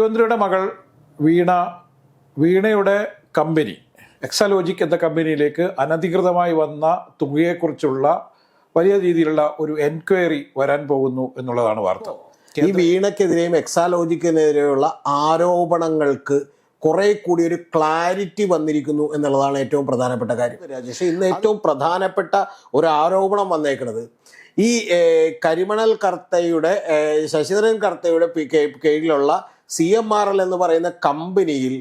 മുഖ്യമന്ത്രിയുടെ മകൾ വീണ വീണയുടെ കമ്പനി എക്സലോജിക് എന്ന കമ്പനിയിലേക്ക് അനധികൃതമായി വന്ന തുകയെക്കുറിച്ചുള്ള വലിയ രീതിയിലുള്ള ഒരു എൻക്വയറി വരാൻ പോകുന്നു എന്നുള്ളതാണ് വാർത്ത. ഈ വീണയ്ക്കെതിരെയും എക്സാലോജിക്കിനെതിരെയുള്ള ആരോപണങ്ങൾക്ക് കുറെ കൂടി ഒരു ക്ലാരിറ്റി വന്നിരിക്കുന്നു എന്നുള്ളതാണ് ഏറ്റവും പ്രധാനപ്പെട്ട കാര്യം. രാജേഷ് ഇന്ന് ഏറ്റവും പ്രധാനപ്പെട്ട ഒരു ആരോപണം വന്നേക്കുന്നത് ഈ കരിമണൽ കർത്തയുടെ ശശിധരൻ കർത്തയുടെ കീഴിലുള്ള സി എം ആർ എൽ എന്ന് പറയുന്ന കമ്പനിയിൽ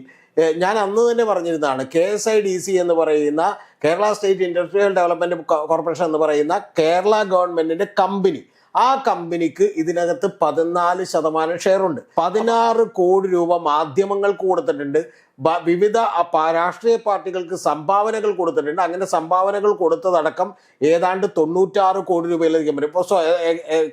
ഞാൻ അന്ന് തന്നെ പറഞ്ഞിരുന്നതാണ് K S I D C എന്ന് പറയുന്ന Kerala state industrial development corporation എന്ന് പറയുന്ന കേരള ഗവൺമെന്റിന്റെ കമ്പനി. ആ കമ്പനിക്ക് ഇതിനകത്ത് പതിനാല് ശതമാനം ഷെയർ ഉണ്ട് പതിനാറ് കോടി രൂപ മാധ്യമങ്ങൾക്ക് കൊടുത്തിട്ടുണ്ട്. വിവിധ രാഷ്ട്രീയ പാർട്ടികൾക്ക് സംഭാവനകൾ കൊടുത്തിട്ടുണ്ട്. അങ്ങനെ സംഭാവനകൾ കൊടുത്തതടക്കം ഏതാണ്ട് തൊണ്ണൂറ്റാറ് കോടി രൂപയിലധികം വരും. ഇപ്പോൾ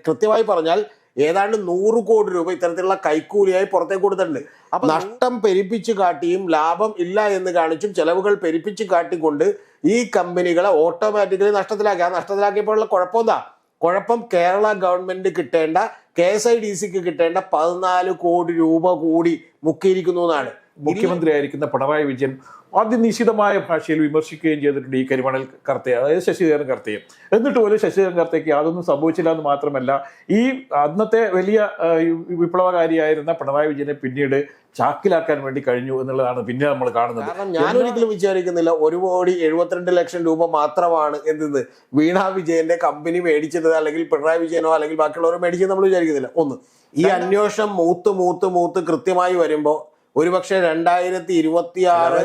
കൃത്യമായി പറഞ്ഞാൽ ഏതാണ്ട് നൂറ് കോടി രൂപ ഇത്തരത്തിലുള്ള കൈക്കൂലിയായി പുറത്തേക്ക് കൊടുത്തിട്ടുണ്ട്. അപ്പൊ നഷ്ടം പെരുപ്പിച്ചു കാട്ടിയും ലാഭം ഇല്ല എന്ന് കാണിച്ചും ചെലവുകൾ പെരുപ്പിച്ചു കാട്ടിക്കൊണ്ട് ഈ കമ്പനികളെ ഓട്ടോമാറ്റിക്കലി നഷ്ടത്തിലാക്കി. ആ നഷ്ടത്തിലാക്കിയപ്പോഴുള്ള കുഴപ്പം എന്താ? കുഴപ്പം കേരള ഗവൺമെന്റ് കിട്ടേണ്ട കെ എസ് ഐ ഡി സിക്ക് കിട്ടേണ്ട പതിനാല് കോടി രൂപ കൂടി മുക്കിയിരിക്കുന്നു എന്നാണ്. മുഖ്യമന്ത്രിയായിരിക്കുന്ന പിണറായി വിജയൻ അതിനിശിതമായ ഭാഷയിൽ വിമർശിക്കുകയും ചെയ്തിട്ടുണ്ട് ഈ കരിമണൽ കർത്തയെ അതായത് ശശിധരൻ കർത്തയെ എന്നിട്ട് പോലും ശശിധരൻ കർത്തയ്ക്ക് യാതൊന്നും സംഭവിച്ചില്ല എന്ന് മാത്രമല്ല ഈ അന്നത്തെ വലിയ വിപ്ലവകാരിയായിരുന്ന പിണറായി വിജയനെ പിന്നീട് ചാക്കിലാക്കാൻ വേണ്ടി കഴിഞ്ഞു എന്നുള്ളതാണ് പിന്നെ നമ്മൾ കാണുന്നത്. ഞാൻ ഒരിക്കലും വിചാരിക്കുന്നില്ല ഒരു കോടി എഴുപത്തിരണ്ട് ലക്ഷം രൂപ മാത്രമാണ് എന്ത് വീണ വിജയന്റെ കമ്പനി മേടിച്ചത് അല്ലെങ്കിൽ പിണറായി വിജയനോ അല്ലെങ്കിൽ ബാക്കിയുള്ളവരോ മേടിച്ചത് നമ്മൾ വിചാരിക്കുന്നില്ല. ഒന്ന് ഈ അന്വേഷണം മൂത്ത് മൂത്ത് മൂത്ത് കൃത്യമായി വരുമ്പോ ഒരുപക്ഷെ രണ്ടായിരത്തി ഇരുപത്തി ആറ്.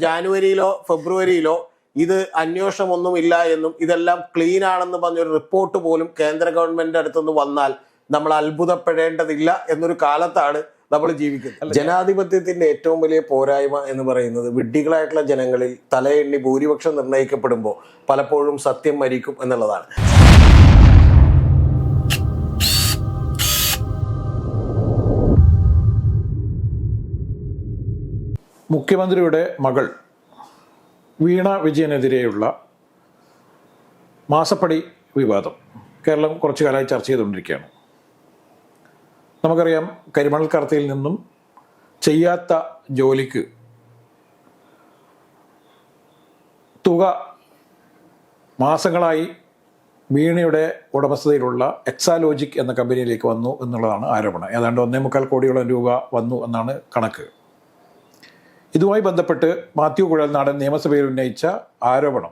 ജാനുവരിയിലോ ഫെബ്രുവരിയിലോ ഇത് അന്വേഷണമൊന്നും ഇല്ല എന്നും ഇതെല്ലാം ക്ലീൻ ആണെന്ന് പറഞ്ഞൊരു റിപ്പോർട്ട് പോലും കേന്ദ്ര ഗവൺമെന്റ് അടുത്തുനിന്ന് വന്നാൽ നമ്മൾ അത്ഭുതപ്പെടേണ്ടതില്ല എന്നൊരു കാലത്താണ് നമ്മൾ ജീവിക്കുന്നത് ജനാധിപത്യത്തിന്റെ ഏറ്റവും വലിയ പോരായ്മ എന്ന് പറയുന്നത് വിഡ്ഢികളായിട്ടുള്ള ജനങ്ങളിൽ തലയെണ്ണി ഭൂരിപക്ഷം നിർണയിക്കപ്പെടുമ്പോൾ പലപ്പോഴും സത്യം മരിക്കും എന്നുള്ളതാണ് മുഖ്യമന്ത്രിയുടെ മകൾ വീണ വിജയനെതിരെയുള്ള മാസപ്പടി വിവാദം. കേരളം കുറച്ചു കാലമായി ചർച്ച ചെയ്തുകൊണ്ടിരിക്കുകയാണ്. നമുക്കറിയാം കരിമണൽ കറത്തിയിൽ നിന്നും ചെയ്യാത്ത ജോലിക്ക് തുക മാസങ്ങളായി വീണയുടെ ഉടമസ്ഥതയിലുള്ള എക്സാലോജിക് എന്ന കമ്പനിയിലേക്ക് വന്നു എന്നുള്ളതാണ് ആരോപണം. ഏതാണ്ട് ഒന്നേ മുക്കാൽ കോടിയോളം രൂപ വന്നു എന്നാണ് കണക്ക്. ഇതുമായി ബന്ധപ്പെട്ട് മാത്യു കുഴൽനാടൻ നിയമസഭയിൽ ഉന്നയിച്ച ആരോപണം.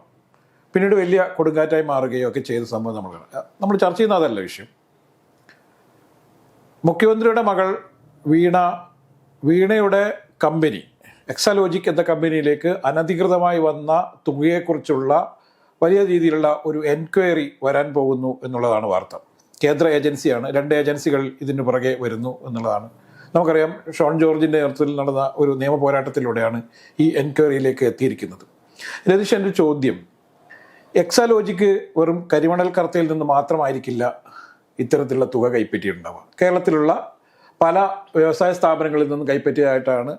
പിന്നീട് വലിയ കൊടുങ്കാറ്റായി മാറുകയോ ഒക്കെ ചെയ്ത സംഭവം നമ്മൾ. നമ്മൾ ചർച്ച ചെയ്യുന്ന അതല്ല വിഷയം. മുഖ്യമന്ത്രിയുടെ മകൾ വീണ വീണയുടെ കമ്പനി എക്സാലോജിക് എന്ന കമ്പനിയിലേക്ക് അനധികൃതമായി വന്ന തുകയെക്കുറിച്ചുള്ള വലിയ രീതിയിലുള്ള ഒരു എൻക്വയറി വരാൻ പോകുന്നു എന്നുള്ളതാണ് വാർത്ത. കേന്ദ്ര ഏജൻസിയാണ്. രണ്ട് ഏജൻസികൾ ഇതിന് പുറകെ വരുന്നു എന്നുള്ളതാണ് നമുക്കറിയാം ഷോൺ ജോർജിന്റെ നേതൃത്വത്തിൽ നടന്ന ഒരു നിയമ പോരാട്ടത്തിലൂടെയാണ് ഈ എൻക്വയറിയിലേക്ക് എത്തിയിരിക്കുന്നത്. രതീഷ് എന്റെ ചോദ്യം. എക്സാലോജിക്ക് വെറും കരിമണൽ കർത്തയിൽ നിന്ന് മാത്രമായിരിക്കില്ല ഇത്തരത്തിലുള്ള തുക കൈപ്പറ്റിയിട്ടുണ്ടാവുക. കേരളത്തിലുള്ള പല വ്യവസായ സ്ഥാപനങ്ങളിൽ നിന്നും കൈപ്പറ്റിയതായിട്ടാണ്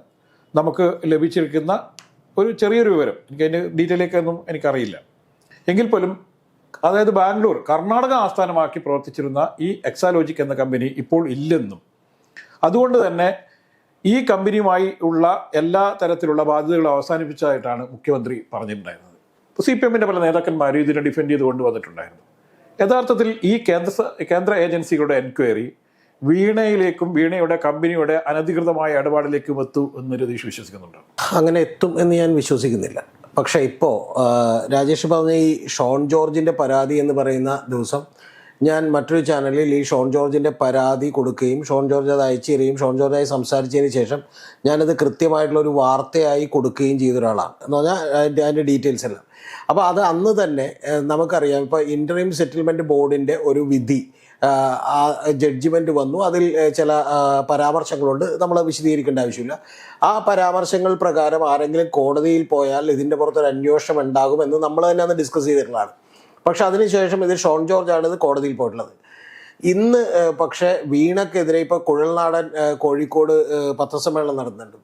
നമുക്ക് ലഭിച്ചിരിക്കുന്ന ഒരു ചെറിയൊരു വിവരം. എനിക്ക് അതിന്റെ ഡീറ്റെയിലേക്കൊന്നും എനിക്കറിയില്ല. എങ്കിൽ പോലും അതായത് ബാംഗ്ലൂർ കർണാടക ആസ്ഥാനമാക്കി പ്രവർത്തിച്ചിരുന്ന ഈ എക്സാലോജിക് എന്ന കമ്പനി ഇപ്പോൾ ഇല്ലെന്നും അതുകൊണ്ട് തന്നെ ഈ കമ്പനിയുമായി ഉള്ള എല്ലാ തരത്തിലുള്ള ബാധ്യതകളും അവസാനിപ്പിച്ചതായിട്ടാണ് മുഖ്യമന്ത്രി പറഞ്ഞിട്ടുണ്ടായിരുന്നത്. സി പി എമ്മിന്റെ പല നേതാക്കന്മാരും ഇതിനെ ഡിഫെൻഡ് ചെയ്ത് കൊണ്ടുവന്നിട്ടുണ്ടായിരുന്നു യഥാർത്ഥത്തിൽ ഈ കേന്ദ്ര കേന്ദ്ര ഏജൻസികളുടെ എൻക്വയറി വീണയിലേക്കും വീണയുടെ കമ്പനിയുടെ അനധികൃതമായ ഇടപാടിലേക്കും എത്തു എന്ന് രതീഷ് വിശ്വസിക്കുന്നുണ്ട്. അങ്ങനെ എത്തും എന്ന് ഞാൻ വിശ്വസിക്കുന്നില്ല. പക്ഷേ ഇപ്പോൾ രാജേഷ് പറഞ്ഞ ഈ ഷോൺ ജോർജിന്റെ പരാതി എന്ന് പറയുന്ന ദിവസം ഞാൻ മറ്റൊരു ചാനലിൽ ഈ ഷോൺ ജോർജിന്റെ പരാതി കൊടുക്കുകയും ഷോൺ ജോർജ് അത് അയച്ചു തരികയും ഷോൺ ജോർജായി സംസാരിച്ചതിന് ശേഷം ഞാനത് കൃത്യമായിട്ടുള്ള ഒരു വാർത്തയായി കൊടുക്കുകയും ചെയ്ത ഒരാളാണ് എന്ന് പറഞ്ഞാൽ അതിന്റെ അതിന്റെ ഡീറ്റെയിൽസ് എല്ലാം. അപ്പോൾ അത് അന്ന് തന്നെ നമുക്കറിയാം ഇപ്പോൾ ഇന്റർവ്യൂ സെറ്റിൽമെന്റ് ബോർഡിന്റെ ഒരു വിധി ആ ജഡ്ജ്മെന്റ് വന്നു. അതിൽ ചില പരാമർശങ്ങളുണ്ട്. നമ്മൾ വിശദീകരിക്കേണ്ട ആവശ്യമില്ല. ആ പരാമർശങ്ങൾ പ്രകാരം ആരെങ്കിലും കോടതിയിൽ പോയാൽ ഇതിന്റെ പുറത്തൊരു അന്വേഷണം ഉണ്ടാകുമെന്ന് നമ്മൾ തന്നെ അന്ന് ഡിസ്കസ് ചെയ്തിട്ടുള്ളതാണ്. പക്ഷെ അതിനുശേഷം ഇത് ഷോൺ ജോർജ് ആണ് ഇത് കോടതിയിൽ പോയിട്ടുള്ളത്. ഇന്ന് പക്ഷെ വീണക്കെതിരെ ഇപ്പോൾ കുഴൽനാടൻ കോഴിക്കോട് പത്രസമ്മേളനം നടന്നുണ്ട്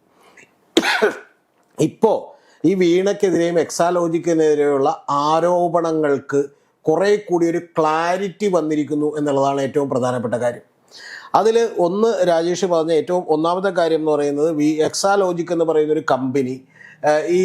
ഇപ്പോ ഈ വീണക്കെതിരെയും എക്സാലോജിക്കെതിരെയുള്ള ആരോപണങ്ങൾക്ക് കുറെ കൂടി ഒരു ക്ലാരിറ്റി വന്നിരിക്കുന്നു എന്നുള്ളതാണ് ഏറ്റവും പ്രധാനപ്പെട്ട കാര്യം. അതിൽ ഒന്ന് രാജേഷ് പറഞ്ഞ ഏറ്റവും ഒന്നാമത്തെ കാര്യം എന്ന് പറയുന്നത് വി എക്സാലോജിക് എന്ന് പറയുന്ന ഒരു കമ്പനി ഈ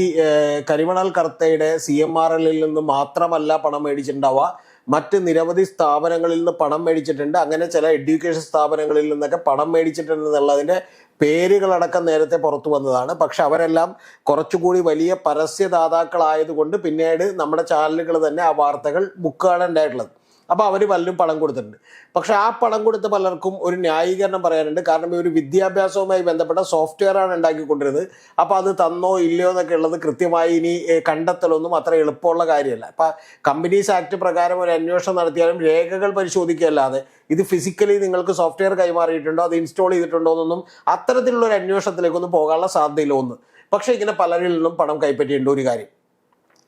കരിമണൽ കർത്തയുടെ സി എം ആർ എല്ലിൽ നിന്ന് മാത്രമല്ല പണം മേടിച്ചിട്ടുണ്ടാവുക. മറ്റ് നിരവധി സ്ഥാപനങ്ങളിൽ നിന്ന് പണം മേടിച്ചിട്ടുണ്ട്. അങ്ങനെ ചില എഡ്യൂക്കേഷൻ സ്ഥാപനങ്ങളിൽ നിന്നൊക്കെ പണം മേടിച്ചിട്ടുണ്ട് എന്നുള്ളതിന്റെ പേരുകളടക്കം നേരത്തെ പുറത്തു വന്നതാണ്. പക്ഷെ അവരെല്ലാം കുറച്ചുകൂടി വലിയ പരസ്യദാതാക്കളായതുകൊണ്ട് പിന്നീട് നമ്മുടെ ചാനലുകൾ തന്നെ ആ വാർത്തകൾ ബുക്കാണ് ഉണ്ടായിട്ടുള്ളത്. അപ്പോൾ അവർ പലരും പണം കൊടുത്തിട്ടുണ്ട്. പക്ഷേ ആ പണം കൊടുത്ത പലർക്കും ഒരു ന്യായീകരണം പറയാനുണ്ട്. കാരണം ഒരു വിദ്യാഭ്യാസവുമായി ബന്ധപ്പെട്ട സോഫ്റ്റ്വെയർ ആണ് ഉണ്ടാക്കിക്കൊണ്ടിരുന്നത്. അപ്പോൾ അത് തന്നോ ഇല്ലയോ എന്നൊക്കെ ഉള്ളത് കൃത്യമായി ഇനി കണ്ടെത്തലൊന്നും അത്ര എളുപ്പമുള്ള കാര്യമല്ല. അപ്പം കമ്പനീസ് ആക്ട് പ്രകാരം ഒരു അന്വേഷണം നടത്തിയാലും രേഖകൾ പരിശോധിക്കുകയല്ലാതെ ഇത് ഫിസിക്കലി നിങ്ങൾക്ക് സോഫ്റ്റ്വെയർ കൈമാറിയിട്ടുണ്ടോ അത് ഇൻസ്റ്റാൾ ചെയ്തിട്ടുണ്ടോ എന്നൊന്നും അത്തരത്തിലുള്ള ഒരു അന്വേഷണത്തിലേക്കൊന്നും പോകാനുള്ള സാധ്യതയില്ല ഒന്ന്. പക്ഷേ ഇങ്ങനെ പലരിൽ നിന്നും പണം കൈപ്പറ്റിയിട്ടുണ്ട് ഒരു കാര്യം.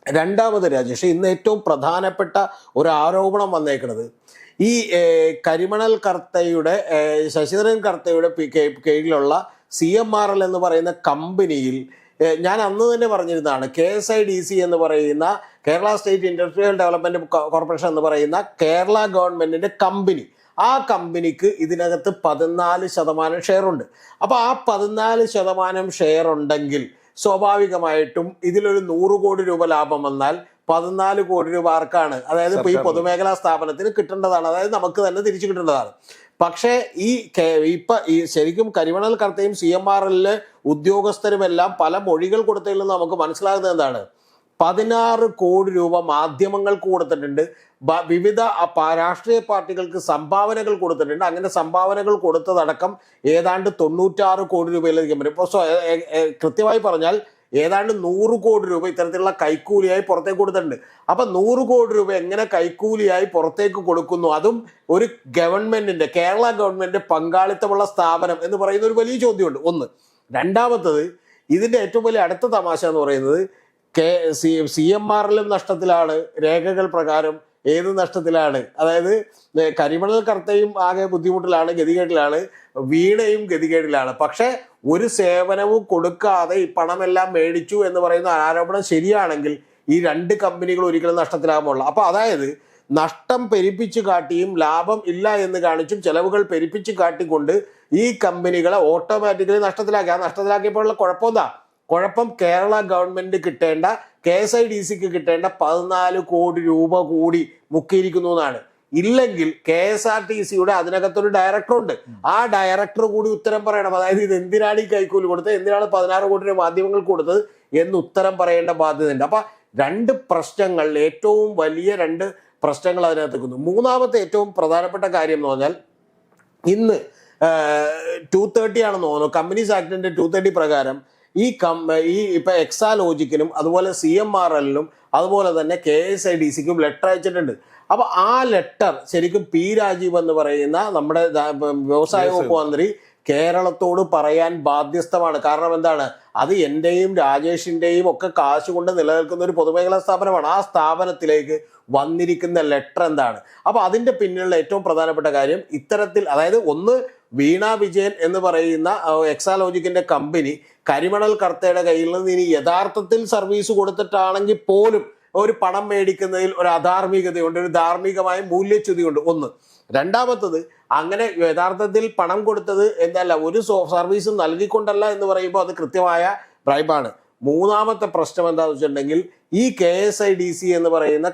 രണ്ടാമത് രാജേഷ് ഇന്ന് ഏറ്റവും പ്രധാനപ്പെട്ട ഒരു ആരോപണം വന്നേക്കുന്നത് ഈ കരിമണൽ കർത്തയുടെ ശശിധരൻ കർത്തയുടെ കീഴിലുള്ള സി എം ആർ എൽ എന്ന് പറയുന്ന കമ്പനിയിൽ ഞാൻ അന്ന് തന്നെ പറഞ്ഞിരുന്നതാണ് K S I D C എന്ന് പറയുന്ന Kerala state industrial development corporation എന്ന് പറയുന്ന കേരള ഗവൺമെന്റിന്റെ കമ്പനി. ആ കമ്പനിക്ക് ഇതിനകത്ത് പതിനാല് ശതമാനം ഷെയർ ഉണ്ട് അപ്പോൾ ആ പതിനാല് ശതമാനം ഷെയർ ഉണ്ടെങ്കിൽ സ്വാഭാവികമായിട്ടും ഇതിലൊരു നൂറ് കോടി രൂപ ലാഭം വന്നാൽ പതിനാല് കോടി രൂപ ആർക്കാണ്? അതായത് ഇപ്പോൾ ഈ. പൊതുമേഖലാ സ്ഥാപനത്തിന് കിട്ടേണ്ടതാണ്. അതായത് നമുക്ക് തന്നെ തിരിച്ചു കിട്ടേണ്ടതാണ്. പക്ഷേ ഈ ഇപ്പൊ ഈ ശരിക്കും കരിമണൽ കർത്തയും സി എം ആർ എല്ലിലെ ഉദ്യോഗസ്ഥരുമെല്ലാം പല മൊഴികൾ കൊടുത്തതിൽ നിന്ന് നമുക്ക് മനസ്സിലാകുന്നത് എന്താണ്? പതിനാറ് കോടി രൂപ മാധ്യമങ്ങൾക്ക് കൊടുത്തിട്ടുണ്ട്. വിവിധ രാഷ്ട്രീയ പാർട്ടികൾക്ക് സംഭാവനകൾ കൊടുത്തിട്ടുണ്ട്. അങ്ങനെ സംഭാവനകൾ കൊടുത്തതടക്കം ഏതാണ്ട് തൊണ്ണൂറ്റാറ് കോടി രൂപയിലധികം വരും. ഇപ്പോൾ കൃത്യമായി പറഞ്ഞാൽ ഏതാണ്ട് നൂറ് കോടി രൂപ ഇത്തരത്തിലുള്ള കൈക്കൂലിയായി പുറത്തേക്ക് കൊടുത്തിട്ടുണ്ട്. അപ്പൊ നൂറ് കോടി രൂപ എങ്ങനെ കൈക്കൂലിയായി പുറത്തേക്ക് കൊടുക്കുന്നു? അതും ഒരു ഗവൺമെന്റിന്റെ കേരള ഗവൺമെന്റ് പങ്കാളിത്തമുള്ള സ്ഥാപനം എന്ന് പറയുന്ന ഒരു വലിയ ചോദ്യമുണ്ട്. ഒന്ന്. രണ്ടാമത്തത് ഇതിന്റെ ഏറ്റവും വലിയ അടുത്ത തമാശ എന്ന് പറയുന്നത് കെ സി സി എം ആറിലും നഷ്ടത്തിലാണ്. രേഖകൾ പ്രകാരം ഏത് നഷ്ടത്തിലാണ്? അതായത് കരിമണൽ കർത്തയും ആകെ ബുദ്ധിമുട്ടിലാണ് ഗതികേടിലാണ്. വീണയും ഗതികേടിലാണ്. പക്ഷെ ഒരു സേവനവും കൊടുക്കാതെ ഈ പണമെല്ലാം മേടിച്ചു എന്ന് പറയുന്ന ആരോപണം ശരിയാണെങ്കിൽ ഈ രണ്ട് കമ്പനികൾ ഒരിക്കലും നഷ്ടത്തിലാകുമ്പോൾ അപ്പൊ അതായത് നഷ്ടം പെരുപ്പിച്ചു കാട്ടിയും ലാഭം ഇല്ല എന്ന് കാണിച്ചും ചെലവുകൾ പെരുപ്പിച്ചു കാട്ടിക്കൊണ്ട് ഈ കമ്പനികളെ ഓട്ടോമാറ്റിക്കലി നഷ്ടത്തിലാക്കി. ആ നഷ്ടത്തിലാക്കിയപ്പോഴുള്ള കുഴപ്പം എന്താ? കുഴപ്പം കേരള ഗവൺമെന്റ് കിട്ടേണ്ട കെ എസ് ഐ ഡി സിക്ക് കിട്ടേണ്ട പതിനാല് കോടി രൂപ കൂടി മുക്കിയിരിക്കുന്നു എന്നാണ്. ഇല്ലെങ്കിൽ കെ എസ് ആർ ടി സിയുടെ അതിനകത്തൊരു ഡയറക്ടറുണ്ട് ആ ഡയറക്ടർ കൂടി ഉത്തരം പറയണം. അതായത് ഇത് എന്തിനാണ് ഈ കൈക്കൂലി കൊടുത്തത്? എന്തിനാണ് പതിനാറ് കോടി രൂപ മാധ്യമങ്ങൾ കൊടുത്തത് എന്ന് ഉത്തരം പറയേണ്ട ബാധ്യതയുണ്ട്. അപ്പൊ രണ്ട് പ്രശ്നങ്ങൾ ഏറ്റവും വലിയ രണ്ട് പ്രശ്നങ്ങൾ അതിനകത്ത് നിൽക്കുന്നു. മൂന്നാമത്തെ ഏറ്റവും പ്രധാനപ്പെട്ട കാര്യം എന്ന് പറഞ്ഞാൽ ഇന്ന് ടു തേർട്ടി ആണെന്ന് തോന്നുന്നു. കമ്പനീസ് ആക്ടിന്റെ ടു തേർട്ടി പ്രകാരം ഈ കം ഈ ഇപ്പൊ എക്സാലോജിക്കിനും അതുപോലെ സി എം ആർ എല്ലിനും അതുപോലെ തന്നെ കെ എസ് ഐ ഡി സിക്കും ലെറ്റർ അയച്ചിട്ടുണ്ട്. അപ്പൊ ആ ലെറ്റർ ശരിക്കും പി രാജീവ് എന്ന് പറയുന്ന നമ്മുടെ വ്യവസായ വകുപ്പ് മന്ത്രി കേരളത്തോട് പറയാൻ ബാധ്യസ്ഥമാണ്. കാരണം എന്താണ്? അത് എന്റെയും രാജേഷിന്റെയും ഒക്കെ കാശ് കൊണ്ട് നിലനിൽക്കുന്ന ഒരു പൊതുമേഖലാ സ്ഥാപനമാണ്. ആ സ്ഥാപനത്തിലേക്ക് വന്നിരിക്കുന്ന ലെറ്റർ എന്താണ്? അപ്പൊ അതിന്റെ പിന്നിലുള്ള ഏറ്റവും പ്രധാനപ്പെട്ട കാര്യം ഇത്തരത്തിൽ അതായത് ഒന്ന് വീണ വിജയൻ എന്ന് പറയുന്ന എക്സാലോജിക്കിന്റെ കമ്പനി കരിമണൽ കർത്തയുടെ കയ്യിൽ നിന്ന് ഇനി യഥാർത്ഥത്തിൽ സർവീസ് കൊടുത്തിട്ടാണെങ്കിൽ പോലും ഒരു പണം മേടിക്കുന്നതിൽ ഒരു അധാർമികതയുണ്ട് ഒരു ധാർമ്മികമായ മൂല്യച്യുതിയുണ്ട്. ഒന്ന് രണ്ടാമത്തത് അങ്ങനെ യഥാർത്ഥത്തിൽ പണം കൊടുത്തത് എന്തല്ല ഒരു സർവീസും നൽകിക്കൊണ്ടല്ല എന്ന് പറയുമ്പോൾ അത് കൃത്യമായ ബ്രൈബാണ് മൂന്നാമത്തെ പ്രശ്നം എന്താണെന്ന് വെച്ചിട്ടുണ്ടെങ്കിൽ ഈ K S I D C എന്ന് പറയുന്ന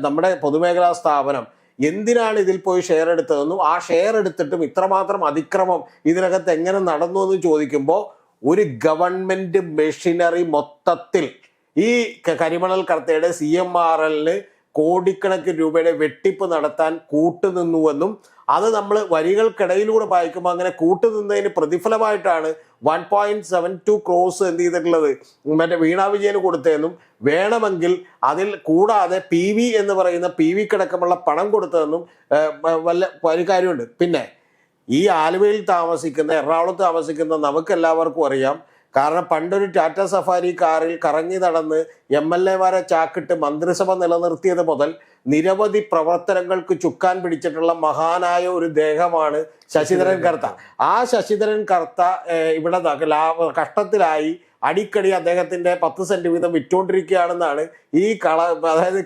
നമ്മുടെ പൊതുമേഖലാ സ്ഥാപനം എന്തിനാണ് ഇതിൽ പോയി ഷെയർ എടുത്തതെന്നും ആ ഷെയർ എടുത്തിട്ടും ഇത്രമാത്രം അതിക്രമം ഇതിനകത്ത് എങ്ങനെ നടന്നു എന്ന് ചോദിക്കുമ്പോൾ ഒരു ഗവൺമെന്റ് മെഷീനറി മൊത്തത്തിൽ ഈ കരിമണൽ കർത്തയുടെ സി എം ആർ എല്ലിന് കോടിക്കണക്കിന് രൂപയുടെ വെട്ടിപ്പ് നടത്താൻ കൂട്ടുനിന്നുവെന്നും അത് നമ്മൾ വരികൾക്കിടയിലൂടെ വായിക്കുമ്പോൾ അങ്ങനെ കൂട്ടുനിന്നതിന് പ്രതിഫലമായിട്ടാണ് one point seven two crore എന്ത് ചെയ്തിട്ടുള്ളത്? മറ്റേ വീണ വിജയന് കൊടുത്തതെന്നും വേണമെങ്കിൽ അതിൽ കൂടാതെ പി വി എന്ന് പറയുന്ന പി വിക്കടക്കമുള്ള പണം കൊടുത്തതെന്നും വല്ല ഒരു കാര്യമുണ്ട്. പിന്നെ ഈ ആലുവയിൽ താമസിക്കുന്ന എറണാകുളത്ത് താമസിക്കുന്ന നമുക്ക് എല്ലാവർക്കും അറിയാം. കാരണം പണ്ടൊരു ടാറ്റ സഫാരി കാറിൽ കറങ്ങി നടന്ന് എം എൽ എമാരെ ചാക്കിട്ട് മന്ത്രിസഭ നിലനിർത്തിയത് മുതൽ നിരവധി പ്രവർത്തനങ്ങൾക്ക് ചുക്കാൻ പിടിച്ചിട്ടുള്ള മഹാനായ ഒരു ദേഹമാണ് ശശിധരൻ കർത്ത. ആ ശശിധരൻ കർത്ത ഇവിടെ ലാഭ കഷ്ടത്തിലായി അടിക്കടി അദ്ദേഹത്തിന്റെ പത്ത് സെന്റ് വീതം വിറ്റുകൊണ്ടിരിക്കുകയാണെന്നാണ് ഈ കള അതായത്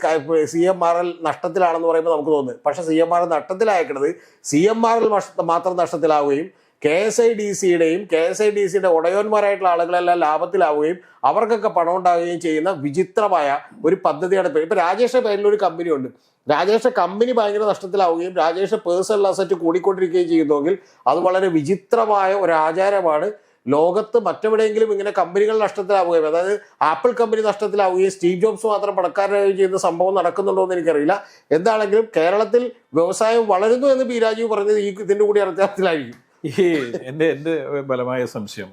സി എം ആർ എൽ നഷ്ടത്തിലാണെന്ന് പറയുമ്പോൾ നമുക്ക് തോന്നുന്നത്. പക്ഷെ സി എം ആർ എൽ നഷ്ടത്തിലായേക്കുന്നത് സി എം ആർ എൽ മാത്രം നഷ്ടത്തിലാവുകയും കെ എസ് ഐ ഡി സിയുടെയും കെ എസ് ഐ ഡി സിയുടെ ഉടയോന്മാരായിട്ടുള്ള ആളുകളെല്ലാം ലാഭത്തിലാവുകയും അവർക്കൊക്കെ പണം ഉണ്ടാവുകയും ചെയ്യുന്ന വിചിത്രമായ ഒരു പദ്ധതിയാണ് ഇപ്പൊ ഇപ്പൊ രാജേഷ് പേരിൽ ഒരു കമ്പനി ഉണ്ട് രാജേഷ് കമ്പനി ഭയങ്കര നഷ്ടത്തിലാവുകയും രാജേഷ് പേഴ്സണൽ അസറ്റ് കൂടിക്കൊണ്ടിരിക്കുകയും ചെയ്യുന്നുവെങ്കിൽ അത് വളരെ വിചിത്രമായ ഒരു ആചാരമാണ്. ലോകത്ത് മറ്റെവിടെയെങ്കിലും ഇങ്ങനെ കമ്പനികൾ നഷ്ടത്തിലാവുകയും അതായത് ആപ്പിൾ കമ്പനി നഷ്ടത്തിലാവുകയും സ്റ്റീവ് ജോബ്സ് മാത്രം പണക്കാരാവുകയും ചെയ്യുന്ന സംഭവം നടക്കുന്നുണ്ടോ എന്ന് എനിക്കറിയില്ല. എന്താണെങ്കിലും കേരളത്തിൽ വ്യവസായം വളരുന്നു എന്ന് പി രാജീവ് പറഞ്ഞത് ഈ ഇതിന്റെ കൂടി അർത്ഥത്തിലായിരിക്കും. ഈ എന്റെ എന്റെ ബലമായ സംശയം.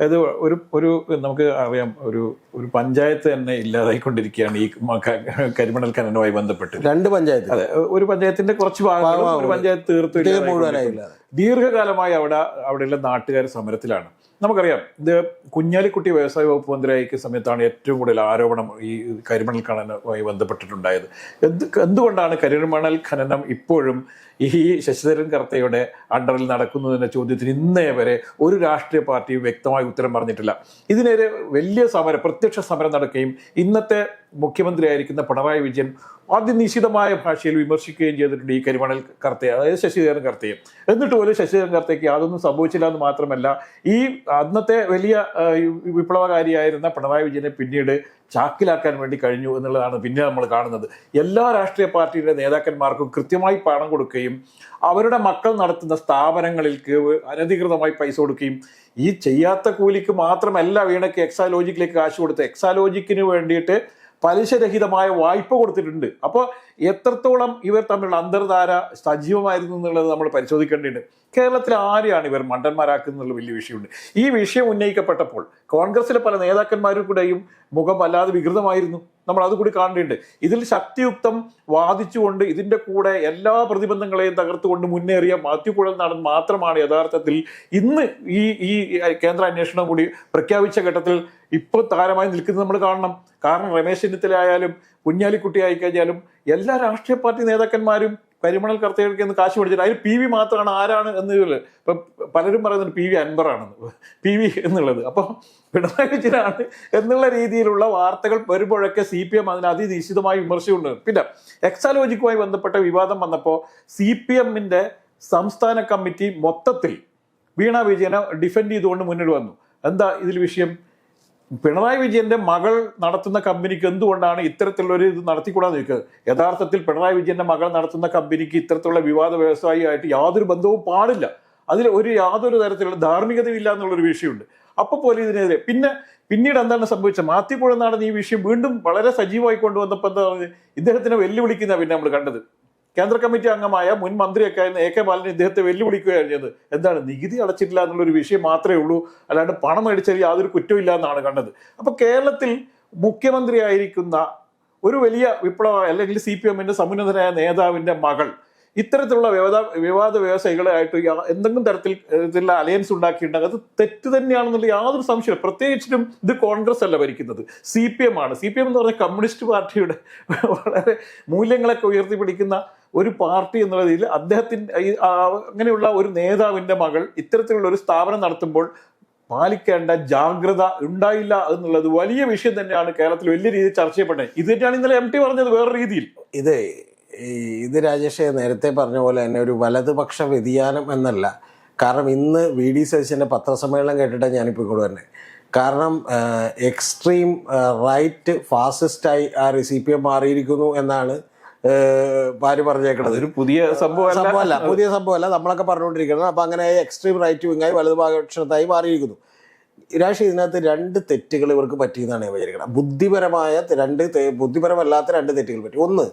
അതായത് ഒരു ഒരു നമുക്ക് അറിയാം ഒരു ഒരു പഞ്ചായത്ത് തന്നെ ഇല്ലാതായിക്കൊണ്ടിരിക്കുകയാണ് ഈ കരിമണൽ ഖനനവുമായി ബന്ധപ്പെട്ട്. രണ്ട് പഞ്ചായത്ത്. അതെ ഒരു പഞ്ചായത്തിന്റെ കുറച്ച് ഭാഗങ്ങളും ഒരു പഞ്ചായത്ത് തീർത്തും ദീർഘകാലമായി അവിടെ അവിടെയുള്ള നാട്ടുകാർ സമരത്തിലാണ്. നമുക്കറിയാം ഇത് കുഞ്ഞാലിക്കുട്ടി വ്യവസായ വകുപ്പ് മന്ത്രിയായിരിക്കുന്ന സമയത്താണ് ഏറ്റവും കൂടുതൽ ആരോപണം ഈ കരിമണൽ ഖനനവുമായി ബന്ധപ്പെട്ടിട്ടുണ്ടായത്. എന്ത് എന്തുകൊണ്ടാണ് കരിമണൽ ഖനനം ഇപ്പോഴും ഈ ശശിധരൻ കർത്തയുടെ അണ്ടറിൽ നടക്കുന്നു എന്ന ചോദ്യത്തിന് ഇന്നേ വരെ ഒരു രാഷ്ട്രീയ പാർട്ടിയും വ്യക്തമായി ഉത്തരം പറഞ്ഞിട്ടില്ല. ഇതിനെതിരെ വലിയ സമരം പ്രത്യക്ഷ സമരം നടക്കുകയും ഇന്നത്തെ മുഖ്യമന്ത്രിയായിരിക്കുന്ന പിണറായി വിജയൻ അതിനിശിതമായ ഭാഷയിൽ വിമർശിക്കുകയും ചെയ്തിട്ടുണ്ട് ഈ കരിമണൽ കർത്തയെ അതായത് ശശിധരൻ കർത്തയെ എന്നിട്ട് പോലും ശശിധരൻ കർത്തയ്ക്ക് യാതൊന്നും സംഭവിച്ചില്ല എന്ന് മാത്രമല്ല ഈ അന്നത്തെ വലിയ വിപ്ലവകാരിയായിരുന്ന പിണറായി വിജയനെ പിന്നീട് ചാക്കിലാക്കാൻ വേണ്ടി കഴിഞ്ഞു എന്നുള്ളതാണ് പിന്നെ നമ്മൾ കാണുന്നത്. എല്ലാ രാഷ്ട്രീയ പാർട്ടിയുടെ നേതാക്കന്മാർക്കും കൃത്യമായി പണം കൊടുക്കുകയും അവരുടെ മക്കൾ നടത്തുന്ന സ്ഥാപനങ്ങളിലേക്ക് അനധികൃതമായി പൈസ കൊടുക്കുകയും ഈ ചെയ്യാത്ത കൂലിക്ക് മാത്രമല്ല വീണയ്ക്ക് എക്സാലോജിക്കിലേക്ക് കാശ് കൊടുത്ത്. എക്സാലോജിക്കിന് വേണ്ടിയിട്ട് പലിശരഹിതമായ വായ്പ കൊടുത്തിട്ടുണ്ട്. അപ്പോൾ എത്രത്തോളം ഇവർ തമ്മിലുള്ള അന്തർധാര സജീവമായിരുന്നു എന്നുള്ളത് നമ്മൾ പരിശോധിക്കേണ്ടതുണ്ട്. കേരളത്തിൽ ആരെയാണ് ഇവർ മണ്ടന്മാരാക്കുന്നുള്ള വലിയ വിഷയമുണ്ട്. ഈ വിഷയം ഉന്നയിക്കപ്പെട്ടപ്പോൾ കോൺഗ്രസിലെ പല നേതാക്കന്മാരുടെയും മുഖം വല്ലാതെ വികൃതമായിരുന്നു. നമ്മൾ അതുകൂടി കാണേണ്ടതുണ്ട്. ഇതിൽ ശക്തിയുക്തം വാദിച്ചുകൊണ്ട് ഇതിന്റെ കൂടെ എല്ലാ പ്രതിബന്ധങ്ങളെയും തകർത്തുകൊണ്ട് മുന്നേറിയ മാത്യു കുഴൽ നടൻ മാത്രമാണ് യഥാർത്ഥത്തിൽ ഇന്ന് ഈ ഈ കേന്ദ്ര അന്വേഷണം കൂടി പ്രഖ്യാപിച്ച ഘട്ടത്തിൽ ഇപ്പോൾ താരമായി നിൽക്കുന്നത് നമ്മൾ കാണണം. കാരണം രമേശ് ചെന്നിത്തല ആയാലും കുഞ്ഞാലിക്കുട്ടി ആയിക്കഴിഞ്ഞാലും എല്ലാ രാഷ്ട്രീയ പാർട്ടി നേതാക്കന്മാരും കരിമണൽ കർത്തകർക്ക് എന്ന് കാശ് പിടിച്ചിട്ട് അതിൽ പി വി മാത്രമാണ് ആരാണ് എന്നുള്ളത്. ഇപ്പൊ പലരും പറയുന്നത് പി വി അൻബറാണെന്ന് പി വി എന്നുള്ളത്. അപ്പം പിണറായി വിജയനാണ് എന്നുള്ള രീതിയിലുള്ള വാർത്തകൾ വരുമ്പോഴൊക്കെ സി പി എം അതിന് അതിനിശ്ചിതമായി വിമർശിച്ചുണ്ട് പിന്നെ എക്സാലോജിക്കുമായി ബന്ധപ്പെട്ട വിവാദം വന്നപ്പോൾ സി പി എമ്മിന്റെ സംസ്ഥാന കമ്മിറ്റി മൊത്തത്തിൽ വീണ വിജയനെ ഡിഫെൻഡ് ചെയ്തുകൊണ്ട് മുന്നിട്ട് വന്നു. എന്താ ഇതിൽ വിഷയം? പിണറായി വിജയന്റെ മകൾ നടത്തുന്ന കമ്പനിക്ക് എന്തുകൊണ്ടാണ് ഇത്തരത്തിലുള്ളൊരു ഇത് നടത്തിക്കൂടാന്ന് ചോദിക്കുക യഥാർത്ഥത്തിൽ പിണറായി വിജയന്റെ മകൾ നടത്തുന്ന കമ്പനിക്ക് ഇത്തരത്തിലുള്ള വിവാദ വ്യവസായിയായിട്ട് യാതൊരു ബന്ധവും പാടില്ല. അതിൽ ഒരു യാതൊരു തരത്തിലുള്ള ധാർമ്മികതയില്ല എന്നുള്ളൊരു വിഷയമുണ്ട്. അപ്പൊ പോലെ ഇതിനെതിരെ. പിന്നെ പിന്നീട് എന്താണ് സംഭവിച്ചത്? മാത്യു നടന്ന ഈ വിഷയം വീണ്ടും വളരെ സജീവമായി കൊണ്ടുവന്നപ്പോൾ എന്താ പറഞ്ഞത്? ഇദ്ദേഹത്തിനെ വെല്ലുവിളിക്കുന്ന പിന്നെ നമ്മൾ കണ്ടത്. കേന്ദ്ര കമ്മിറ്റി അംഗമായ മുൻ മന്ത്രിയൊക്കെ ആയിരുന്ന എ കെ ബാലൻ ഇദ്ദേഹത്തെ വെല്ലുവിളിക്കുകയാണ് ചെയ്തത് എന്താണ് നികുതി അടച്ചിട്ടില്ല എന്നുള്ളൊരു വിഷയം മാത്രമേ ഉള്ളൂ. അല്ലാണ്ട് പണം മേടിച്ചാൽ യാതൊരു കുറ്റമില്ല എന്നാണ് കണ്ടത്. അപ്പൊ കേരളത്തിൽ മുഖ്യമന്ത്രിയായിരിക്കുന്ന ഒരു വലിയ വിപ്ലവ അല്ലെങ്കിൽ സി പി എമ്മിന്റെ സമുന്നതനായ നേതാവിന്റെ മകൾ ഇത്തരത്തിലുള്ള വിവാദ വിവാദ വ്യവസായികളായിട്ട് എന്തെങ്കിലും തരത്തിൽ ഇതിലുള്ള അലയൻസ് ഉണ്ടാക്കിയിട്ടുണ്ടെങ്കിൽ അത് തെറ്റ് തന്നെയാണെന്നുള്ള യാതൊരു സംശയം പ്രത്യേകിച്ചിട്ടും ഇത് കോൺഗ്രസ് അല്ല ഭരിക്കുന്നത്. സി പി എം ആണ്. സി പി എം എന്ന് പറഞ്ഞ കമ്മ്യൂണിസ്റ്റ് പാർട്ടിയുടെ വളരെ മൂല്യങ്ങളൊക്കെ ഉയർത്തിപ്പിടിക്കുന്ന ഒരു പാർട്ടി എന്നുള്ള രീതിയിൽ അദ്ദേഹത്തിന്റെ അങ്ങനെയുള്ള ഒരു നേതാവിന്റെ മകൾ ഇത്തരത്തിലുള്ള ഒരു സ്ഥാപനം നടത്തുമ്പോൾ പാലിക്കേണ്ട ജാഗ്രത ഉണ്ടായില്ല എന്നുള്ളത് വലിയ വിഷയം തന്നെയാണ് കേരളത്തിൽ വലിയ രീതിയിൽ ചർച്ച ചെയ്യപ്പെട്ടത്. ഇത് തന്നെയാണ് ഇന്നലെ എം ടി പറഞ്ഞത് വേറെ രീതിയിൽ. ഇത് ഇത് രാജേഷ് നേരത്തെ പറഞ്ഞ പോലെ തന്നെ ഒരു വലതുപക്ഷ വ്യതിയാനം എന്നല്ല. കാരണം ഇന്ന് വി ഡി സതീശന്റെ പത്രസമ്മേളനം കേട്ടിട്ട് ഞാനിപ്പോൾ ഇങ്ങോട്ട് തന്നെ കാരണം എക്സ്ട്രീം റൈറ്റ് ഫാസിസ്റ്റായി ആ സി പി എം മാറിയിരിക്കുന്നു എന്നാണ് ഭാര്യ പറഞ്ഞേക്കുന്നത് അതൊരു പുതിയ സംഭവമല്ല. പുതിയ സംഭവമല്ല. നമ്മളൊക്കെ പറഞ്ഞുകൊണ്ടിരിക്കുന്നത്. അപ്പൊ അങ്ങനെ എക്സ്ട്രീം റൈറ്റ് വിങ്ങായി വലതുപക്ഷത്തായി മാറിയിരിക്കുന്നു. രാഷി ഇതിനകത്ത് രണ്ട് തെറ്റുകൾ ഇവർക്ക് പറ്റിയെന്നാണ് ഞാൻ വിചാരിക്കുന്നത് ബുദ്ധിപരമായ രണ്ട് ബുദ്ധിപരമല്ലാത്ത രണ്ട് തെറ്റുകൾ പറ്റി. ഒന്ന്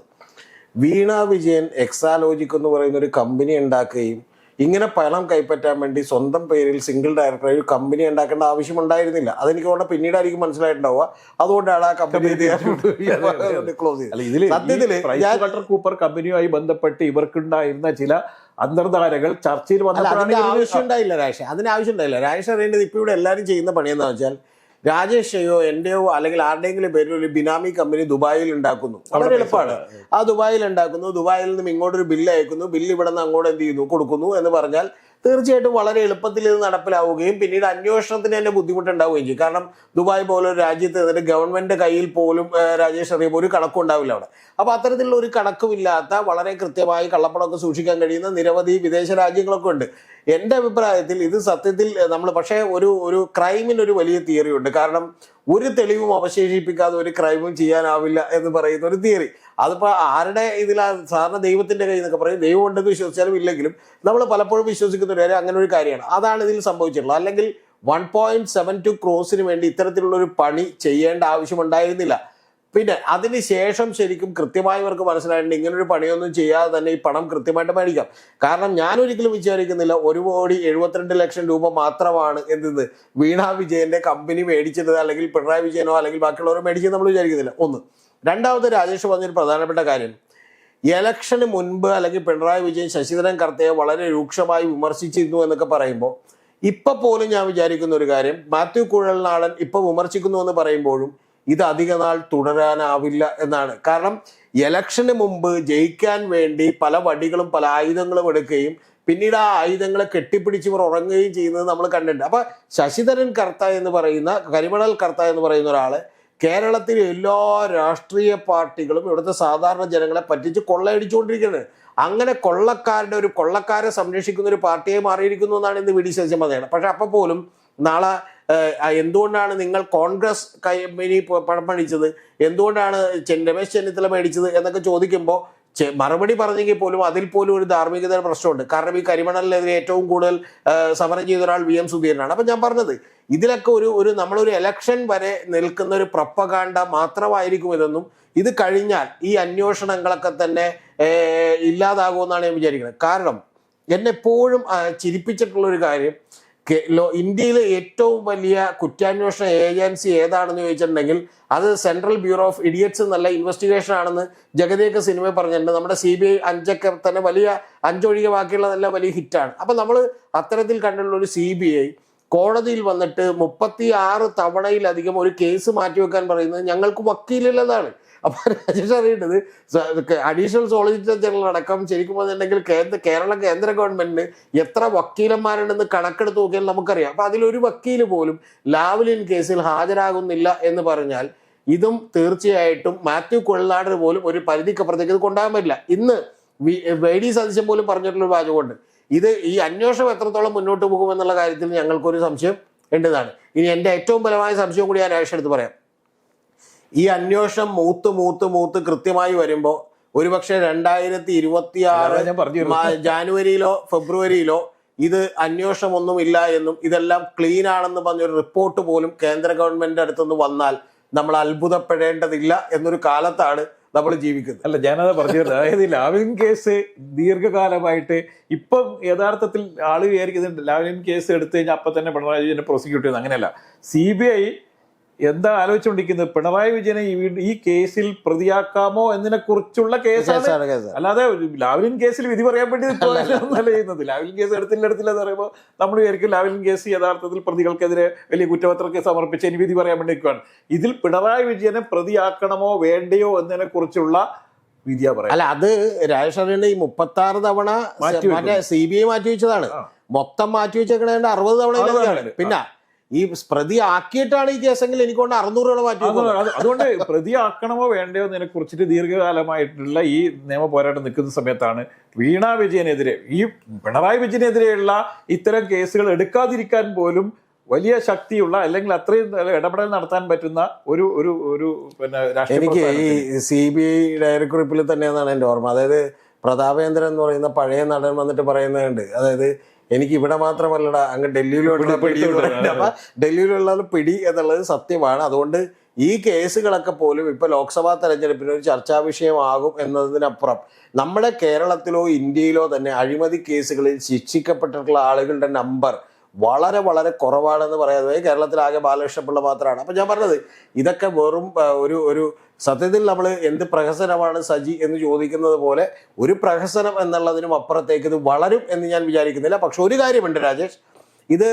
വീണ വിജയൻ എക്സാലോജിക് എന്ന് പറയുന്ന ഒരു കമ്പനി ഉണ്ടാക്കുകയും ഇങ്ങനെ പണം കൈപ്പറ്റാൻ വേണ്ടി സ്വന്തം പേരിൽ സിംഗിൾ ഡയറക്ടർ ഒരു കമ്പനി ഉണ്ടാക്കേണ്ട ആവശ്യമുണ്ടായിരുന്നില്ല അതെനിക്ക് തോന്നുന്നു പിന്നീടായിരിക്കും മനസ്സിലായിട്ടുണ്ടാവുക. അതുകൊണ്ടാണ് ആ കമ്പനി ക്ലോസ് ചെയ്തത്. കൂപ്പർ കമ്പനിയുമായി ബന്ധപ്പെട്ട് ഇവർക്കുണ്ടായിരുന്ന ചില അന്തർധാരകൾ ചർച്ചയിൽ അല്ല അതിന് ആവശ്യം ഉണ്ടായില്ല രാജേഷ്. അതിന് ആവശ്യം ഉണ്ടായില്ല. രാജേഷ് അറിയേണ്ടത് ഇപ്പൊ ഇവിടെ എല്ലാവരും ചെയ്യുന്ന പണി എന്താ വെച്ചാൽ രാജേഷയോ എന്റെയോ അല്ലെങ്കിൽ ആരുടെയെങ്കിലും പേരിൽ ഒരു ബിനാമി കമ്പനി ദുബായിൽ ഉണ്ടാക്കുന്നു. വളരെ എളുപ്പമാണ്. ആ ദുബായിൽ ഉണ്ടാക്കുന്നു. ദുബായിൽ നിന്നും ഇങ്ങോട്ടൊരു ബില്ല് അയക്കുന്നു. ബില്ല് ഇവിടെ നിന്ന് അങ്ങോട്ട് എന്ത് ചെയ്യുന്നു? കൊടുക്കുന്നു എന്ന് പറഞ്ഞാൽ തീർച്ചയായിട്ടും വളരെ എളുപ്പത്തിൽ ഇത് നടപ്പിലാവുകയും പിന്നീട് അന്വേഷണത്തിന് തന്നെ ബുദ്ധിമുട്ടുണ്ടാവുകയും ചെയ്യും. കാരണം ദുബായ് പോലൊരു രാജ്യത്ത് എന്നിട്ട് ഗവൺമെന്റ് കയ്യിൽ പോലും രാജേഷ് അറിയുമ്പോൾ ഒരു കണക്കും ഉണ്ടാവില്ല അവിടെ. അപ്പോൾ അത്തരത്തിലുള്ള ഒരു കണക്കുമില്ലാത്ത വളരെ കൃത്യമായി കള്ളപ്പണമൊക്കെ സൂക്ഷിക്കാൻ കഴിയുന്ന നിരവധി വിദേശ രാജ്യങ്ങളൊക്കെ ഉണ്ട്. എന്റെ അഭിപ്രായത്തിൽ ഇത് സത്യത്തിൽ നമ്മൾ പക്ഷേ ഒരു ഒരു ക്രൈമിനൊരു വലിയ തിയറി ഉണ്ട്. കാരണം ഒരു തെളിവും അവശേഷിപ്പിക്കാതെ ഒരു ക്രൈമും ചെയ്യാനാവില്ല എന്ന് പറയുന്ന ഒരു തിയറി. അതിപ്പോ ആരുടെ ഇതിലാണ് സാധാരണ ദൈവത്തിന്റെ കയ്യിൽ നിന്നൊക്കെ പറയും ദൈവം ഉണ്ടെന്ന് വിശ്വസിച്ചാലും ഇല്ലെങ്കിലും നമ്മൾ പലപ്പോഴും വിശ്വസിക്കുന്ന ഒരു അങ്ങനെ ഒരു കാര്യമാണ്. അതാണ് ഇതിൽ സംഭവിച്ചിട്ടുള്ളത്. അല്ലെങ്കിൽ വൺ പോയിന്റ് സെവൻ ടു ക്രോസിന് വേണ്ടി ഇത്തരത്തിലുള്ള ഒരു പണി ചെയ്യേണ്ട ആവശ്യമുണ്ടായിരുന്നില്ല പിന്നെ അതിന് ശേഷം ശരിക്കും കൃത്യമായി ഇവർക്ക് മനസ്സിലായിട്ടുണ്ട് ഇങ്ങനൊരു പണിയൊന്നും ചെയ്യാതെ തന്നെ ഈ പണം കൃത്യമായിട്ട് മേടിക്കാം. കാരണം ഞാൻ ഒരിക്കലും വിചാരിക്കുന്നില്ല ഒരു കോടി എഴുപത്തിരണ്ട് ലക്ഷം രൂപ മാത്രമാണ് എന്തെന്ന് വീണാ വിജയന്റെ കമ്പനി മേടിച്ചത് അല്ലെങ്കിൽ പിണറായി വിജയനോ അല്ലെങ്കിൽ ബാക്കിയുള്ളവരോ മേടിച്ചത് നമ്മൾ വിചാരിക്കുന്നില്ല. ഒന്ന്. രണ്ടാമത് രാജേഷ് പറഞ്ഞൊരു പ്രധാനപ്പെട്ട കാര്യം. എലക്ഷന് മുൻപ് അല്ലെങ്കിൽ പിണറായി വിജയൻ ശശിധരൻ കർത്തയെ വളരെ രൂക്ഷമായി വിമർശിച്ചിരുന്നു എന്നൊക്കെ പറയുമ്പോൾ ഇപ്പൊ പോലും ഞാൻ വിചാരിക്കുന്ന ഒരു കാര്യം മാത്യു കുഴൽനാടൻ ഇപ്പൊ വിമർശിക്കുന്നു എന്ന് പറയുമ്പോഴും ഇത് അധിക നാൾ തുടരാനാവില്ല എന്നാണ്. കാരണം എലക്ഷന് മുമ്പ് ജയിക്കാൻ വേണ്ടി പല വടികളും പല ആയുധങ്ങളും എടുക്കുകയും പിന്നീട് ആ ആയുധങ്ങളെ കെട്ടിപ്പിടിച്ച് ഇവർ ഉറങ്ങുകയും ചെയ്യുന്നത് നമ്മൾ കണ്ടിട്ടുണ്ട്. അപ്പൊ ശശിധരൻ കർത്ത എന്ന് പറയുന്ന കരിമണൽ കർത്ത എന്ന് പറയുന്ന ഒരാൾ കേരളത്തിലെ എല്ലാ രാഷ്ട്രീയ പാർട്ടികളും ഇവിടുത്തെ സാധാരണ ജനങ്ങളെ പറ്റിച്ച് കൊള്ളയടിച്ചുകൊണ്ടിരിക്കുന്നത് അങ്ങനെ കൊള്ളക്കാരുടെ ഒരു കൊള്ളക്കാരെ സംരക്ഷിക്കുന്ന ഒരു പാർട്ടിയെ മാറിയിരിക്കുന്നു എന്നാണ് ഇന്ന് വി ഡി പക്ഷെ അപ്പൊ പോലും നാളെ എന്തുകൊണ്ടാണ് നിങ്ങൾ കോൺഗ്രസ് കൈ പണം മേടിച്ചത് എന്തുകൊണ്ടാണ് രമേശ് ചെന്നിത്തല മേടിച്ചത് എന്നൊക്കെ ചോദിക്കുമ്പോൾ മറുപടി പറഞ്ഞെങ്കിൽ പോലും അതിൽ പോലും ഒരു ധാർമ്മികത പ്രശ്നമുണ്ട്. കാരണം ഈ കരിമണലിനെതിരെ ഏറ്റവും കൂടുതൽ സമരം ചെയ്ത ഒരാൾ വി എം സുധീരനാണ്. അപ്പൊ ഞാൻ പറഞ്ഞത് ഇതിലൊക്കെ ഒരു ഒരു നമ്മളൊരു എലക്ഷൻ വരെ നിൽക്കുന്ന ഒരു പ്രപ്പകാണ്ട മാത്രമായിരിക്കും ഇതെന്നും ഇത് കഴിഞ്ഞാൽ ഈ അന്വേഷണങ്ങളൊക്കെ തന്നെ ഇല്ലാതാകുമെന്നാണ് ഞാൻ വിചാരിക്കുന്നത്. കാരണം എന്നെപ്പോഴും ചിരിപ്പിച്ചിട്ടുള്ളൊരു കാര്യം ഇന്ത്യയിലെ ഏറ്റവും വലിയ കുറ്റാന്വേഷണ ഏജൻസി ഏതാണെന്ന് ചോദിച്ചിട്ടുണ്ടെങ്കിൽ അത് സെൻട്രൽ ബ്യൂറോ ഓഫ് ഇഡിയറ്റ്സ് എന്നല്ല ഇൻവെസ്റ്റിഗേഷൻ ആണെന്ന് ജഗതിയൊക്കെ സിനിമ പറഞ്ഞിട്ടുണ്ട്. നമ്മുടെ സി ബി ഐ അഞ്ചൊക്കെ തന്നെ വലിയ അഞ്ചൊഴികെ ബാക്കിയുള്ളതെല്ലാം വലിയ ഹിറ്റാണ്. അപ്പം നമ്മൾ അത്തരത്തിൽ കണ്ടുള്ള ഒരു സി ബി ഐ കോടതിയിൽ വന്നിട്ട് മുപ്പത്തി ആറ് തവണയിലധികം ഒരു കേസ് മാറ്റിവെക്കാൻ പറയുന്നത് ഞങ്ങൾക്ക് വക്കീലില്ലതാണ്. അപ്പൊ രാജേഷ് അറിയേണ്ടത് അഡീഷണൽ സോളിസിറ്റർ ജനറൽ അടക്കം ശരിക്കും പറഞ്ഞിട്ടുണ്ടെങ്കിൽ കേന്ദ്ര കേരള കേന്ദ്ര ഗവൺമെന്റിന് എത്ര വക്കീലന്മാരുണ്ടെന്ന് കണക്കെടുത്ത് നോക്കിയാൽ നമുക്കറിയാം. അപ്പൊ അതിലൊരു വക്കീൽ പോലും ലാവ്ലിൻ കേസിൽ ഹാജരാകുന്നില്ല എന്ന് പറഞ്ഞാൽ ഇതും തീർച്ചയായിട്ടും മാത്യു കൊള്ളാടർ പോലും ഒരു പരിധിക്കപ്പുറത്തേക്ക് ഇത് കൊണ്ടുപോകാൻ പറ്റില്ല. ഇന്ന് വി ഡി സതീശൻ പോലും പറഞ്ഞിട്ടുള്ള ഒരു വാചകമുണ്ട്. ഇത് ഈ അന്വേഷണം എത്രത്തോളം മുന്നോട്ട് പോകുമെന്നുള്ള കാര്യത്തിൽ ഞങ്ങൾക്കൊരു സംശയം ഉണ്ടെന്നാണ്. ഇനി എന്റെ ഏറ്റവും ബലമായ സംശയം കൂടി ഞാൻ രാജേഷ് എടുത്ത് പറയാം. ഈ അന്വേഷണം മൂത്ത് മൂത്ത് മൂത്ത് കൃത്യമായി വരുമ്പോൾ ഒരുപക്ഷെ രണ്ടായിരത്തി ഇരുപത്തി ആറ് അതാണ് ഞാൻ പറഞ്ഞു വരുന്നത്. ജാനുവരിയിലോ ഫെബ്രുവരിയിലോ ഇത് അന്വേഷണമൊന്നും ഇല്ല എന്നും ഇതെല്ലാം ക്ലീൻ ആണെന്ന് പറഞ്ഞൊരു റിപ്പോർട്ട് പോലും കേന്ദ്ര ഗവൺമെന്റ് അടുത്തുനിന്ന് വന്നാൽ നമ്മൾ അത്ഭുതപ്പെടേണ്ടതില്ല എന്നൊരു കാലത്താണ് നമ്മൾ ജീവിക്കുന്നത്. അല്ല ഞാനത് പറഞ്ഞത് അതായത് ലാവ്ലിൻ കേസ് ദീർഘകാലമായിട്ട് ഇപ്പം യഥാർത്ഥത്തിൽ ആൾ വിചാരിക്കുന്നുണ്ട്. ലാവ്ലിൻ കേസ് എടുത്തു കഴിഞ്ഞാൽ അപ്പം തന്നെ പിണറായി വിജയനെ പ്രോസിക്യൂട്ട് ചെയ്യുന്നത് അങ്ങനെയല്ല. സി ബി ഐ എന്താ ആലോചിച്ചുകൊണ്ടിരിക്കുന്നത്? പിണറായി വിജയനെ ഈ കേസിൽ പ്രതിയാക്കാമോ എന്നതിനെ കുറിച്ചുള്ള കേസാണ് അല്ലാതെ ലാവ്ലിൻ കേസിൽ വിധി പറയാൻ വേണ്ടി ചെയ്യുന്നത്. ലാവ്ലിൻ കേസ് എടുത്തില്ല എടുത്തില്ല എന്ന് പറയുമ്പോൾ നമ്മൾ വിചാരിക്കും ലാവ്ലിൻ കേസ് യഥാർത്ഥത്തിൽ പ്രതികൾക്കെതിരെ വലിയ കുറ്റപത്രമൊക്കെ സമർപ്പിച്ച് ഇനി വിധി പറയാൻ വേണ്ടി നിൽക്കുകയാണ് ഇതിൽ പിണറായി വിജയനെ പ്രതിയാക്കണമോ വേണ്ടയോ എന്നതിനെ കുറിച്ചുള്ള വിധിയാ പറയാം. അല്ല അത് രാജേഷ് ഈ മുപ്പത്തി ആറ് തവണ. സി ബി ഐ മാറ്റി വെച്ചതാണ്. ആ. മൊത്തം മാറ്റി വെച്ചേക്കണേണ്ട അറുപത് തവണ. പിന്നെ ഈ പ്രതി ആക്കിയിട്ടാണ് ഈ കേസെങ്കിൽ എനിക്കൊണ്ട് അറുന്നൂറ് രൂപ മാറ്റി അതുകൊണ്ട് പ്രതി ആക്കണമോ പ്രതിയാക്കണമോ വേണ്ടയോ എന്നതിനെ കുറിച്ചിട്ട് ദീർഘകാലമായിട്ടുള്ള ഈ നിയമ പോരാട്ടം നിൽക്കുന്ന സമയത്താണ് വീണ വിജയനെതിരെ ഈ പിണറായി വിജയനെതിരെയുള്ള ഇത്തരം കേസുകൾ എടുക്കാതിരിക്കാൻ പോലും വലിയ ശക്തിയുള്ള അല്ലെങ്കിൽ അത്രയും ഇടപെടൽ നടത്താൻ പറ്റുന്ന ഒരു ഒരു ഒരു പിന്നെ എനിക്ക് ഈ സി ബി ഐ ഡയറി കുറിപ്പിൽ തന്നെയാണ് എന്റെ ഓർമ്മ. അതായത് പ്രതാപേന്ദ്രൻ എന്ന് പറയുന്ന പഴയ നടൻ വന്നിട്ട് പറയുന്നുണ്ട്. അതായത് എനിക്ക് ഇവിടെ മാത്രമല്ലടാ അങ്ങ് ഡൽഹിയിലുള്ള പിടി എന്ന് അപ്പൊ ഡൽഹിയിലുള്ള പിടി എന്നുള്ളത് സത്യമാണ്. അതുകൊണ്ട് ഈ കേസുകളൊക്കെ പോലും ഇപ്പൊ ലോക്സഭാ തെരഞ്ഞെടുപ്പിന് ഒരു ചർച്ചാ വിഷയമാകും എന്നതിനപ്പുറം നമ്മുടെ കേരളത്തിലോ ഇന്ത്യയിലോ തന്നെ അഴിമതി കേസുകളിൽ ശിക്ഷിക്കപ്പെട്ടിട്ടുള്ള ആളുകളുടെ നമ്പർ വളരെ വളരെ കുറവാണെന്ന് പറയാതെ കേരളത്തിലാകെ ബാലകൃഷ്ണപിള്ള മാത്രമാണ്. അപ്പം ഞാൻ പറഞ്ഞത് ഇതൊക്കെ വെറും ഒരു ഒരു സത്യത്തിൽ നമ്മൾ എന്ത് പ്രഹസനമാണ് സജി എന്ന് ചോദിക്കുന്നത് പോലെ ഒരു പ്രഹസനം എന്നുള്ളതിനും അപ്പുറത്തേക്ക് ഇത് വളരും എന്ന് ഞാൻ വിചാരിക്കുന്നില്ല. പക്ഷെ ഒരു കാര്യമുണ്ട് രാജേഷ് ഇത്